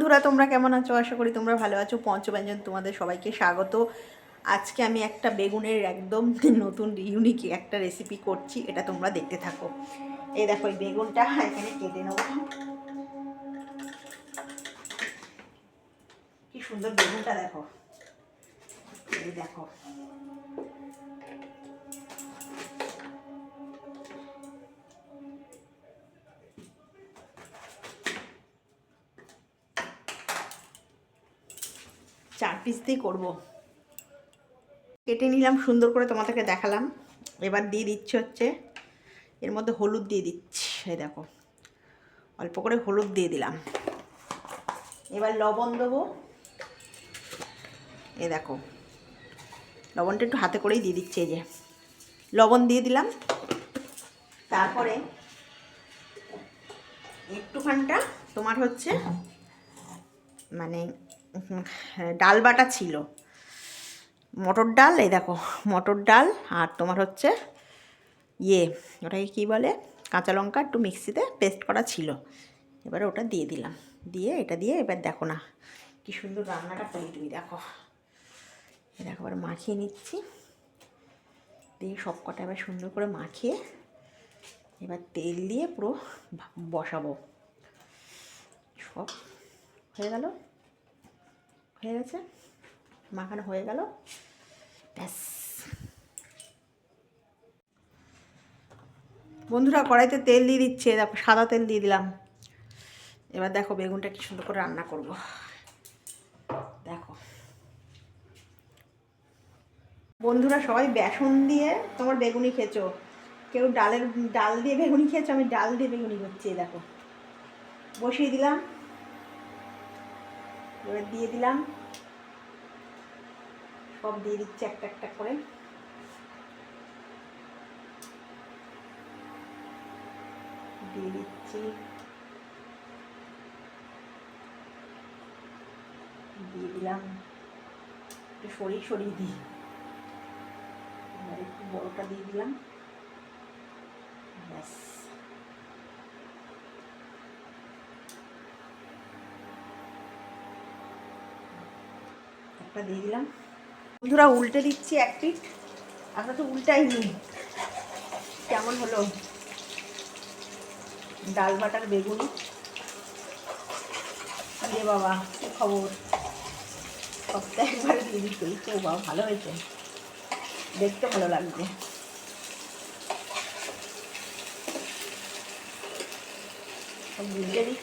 তোমরা কেমন আছো? আশা করি তোমরা ভালো আছো। পঞ্চব্যঞ্জন, তোমাদের সবাইকে স্বাগত। আজকে আমি একটা বেগুনের একদম নতুন ইউনিক একটা রেসিপি করছি, এটা তোমরা দেখতে থাকো। এই দেখো, এই বেগুনটা এখানে কেটে নেব। কি সুন্দর বেগুনটা দেখো। এই দেখো। চার পিস দিয়ে করব। কেটে নিলাম, সুন্দর করে তোমাদেরকে দেখালাম। এবার দিয়ে দিচ্ছে হচ্ছে, এর মধ্যে হলুদ দিয়ে দিচ্ছি, এই দেখো। অল্প করে হলুদ দিয়ে দিলাম। এবার লবণ দেবো। এ দেখো, লবণটা একটু হাতে করেই দিয়ে দিচ্ছে, এই যে। লবণ দিয়ে দিলাম। তারপরে একটুখানটা তোমার হচ্ছে মানে ডাল বাটা ছিল। মটর ডাল, এই দেখো, মটর ডাল আর তোমার হচ্ছে ইয়ে ওটাকে কী বলে? কাঁচা লঙ্কা একটু মিক্সিতে পেস্ট করা ছিল। এবারে ওটা দিয়ে দিলাম। দিয়ে এটা দিয়ে এবার দেখো না, কি সুন্দর রান্নাটা করি তুমি দেখো। দেখো, এবার মাখিয়ে নিচ্ছি। দিয়ে সব কটা এবার সুন্দর করে মাখিয়ে এবার তেল দিয়ে পুরো বসাবো। সব হয়ে গেল? হয়ে গেছে। মাখানো হয়ে গেল। ব্যাস। বন্ধুরা কড়াইতে তেল দিয়ে দিচ্ছে, দেখো সাদা তেল দিয়ে দিলাম। এবার দেখো বেগুনটা কি সুন্দর করে রান্না করব। দেখো। বন্ধুরা সবাই বেসন দিয়ে তোমার বেগুনি খেয়েছো? কেউ ডালের, ডাল দিয়ে বেগুনি খেয়েছো? আমি ডাল দিয়ে বেগুনি করছি, দেখো। বসিয়ে দিলাম। এবার দিয়ে দিলাম। সব দিয়ে দিচ্ছি একটা একটা করে। দিয়ে দিচ্ছি। দিয়ে দিলাম। একটু সরিয়ে সরিয়ে দিই। এবার একটু বড়টা দিয়ে দিলাম। ব্যাস। একটা দিয়ে দিলাম। বন্ধুরা, উল্টে দিচ্ছি এক পিট আমরা তো উল্টাই নি কেমন হলো? ডাল বাটার বেগুন। রে বাবা, কী খবর? সপ্তাহে একবার দিয়ে দিচ্ছে ও বাবা, ভালো হয়েছে। দেখতে ভালো লাগছে। সব বুঝতে দিই।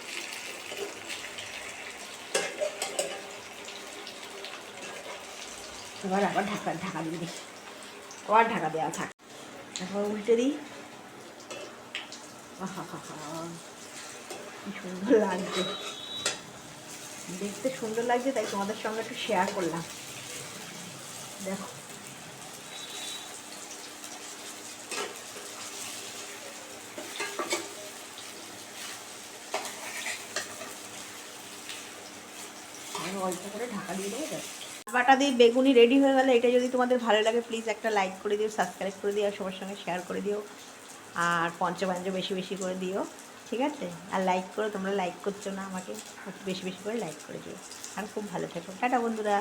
এবার আবার ঢাকা ঢাকা দিয়ে দিই আবার ঢাকা দেওয়া থাক। তারপর উল্টে দিই। হা হা। কি সুন্দর লাগছে। দেখতে সুন্দর লাগছে, তাই তোমাদের সঙ্গে একটু শেয়ার করলাম। দেখো। অল্প করে ঢাকা দিয়ে দেবো। বাটা দিয়ে বেগুনি রেডি হয়ে গেলে এটা যদি তোমাদের ভালো লাগে প্লিজ একটা লাইক করে দিও সাবস্ক্রাইব করে দিও সবার সঙ্গে শেয়ার করে দিও। আর পঞ্চপাঞ্চ বেশি বেশি করে দিও, ঠিক আছে? আর লাইক করো, তোমরা লাইক করছ না আমাকে বেশি বেশি করে লাইক করে দিও। আর খুব ভালো থেকো। টাটা বন্ধুরা।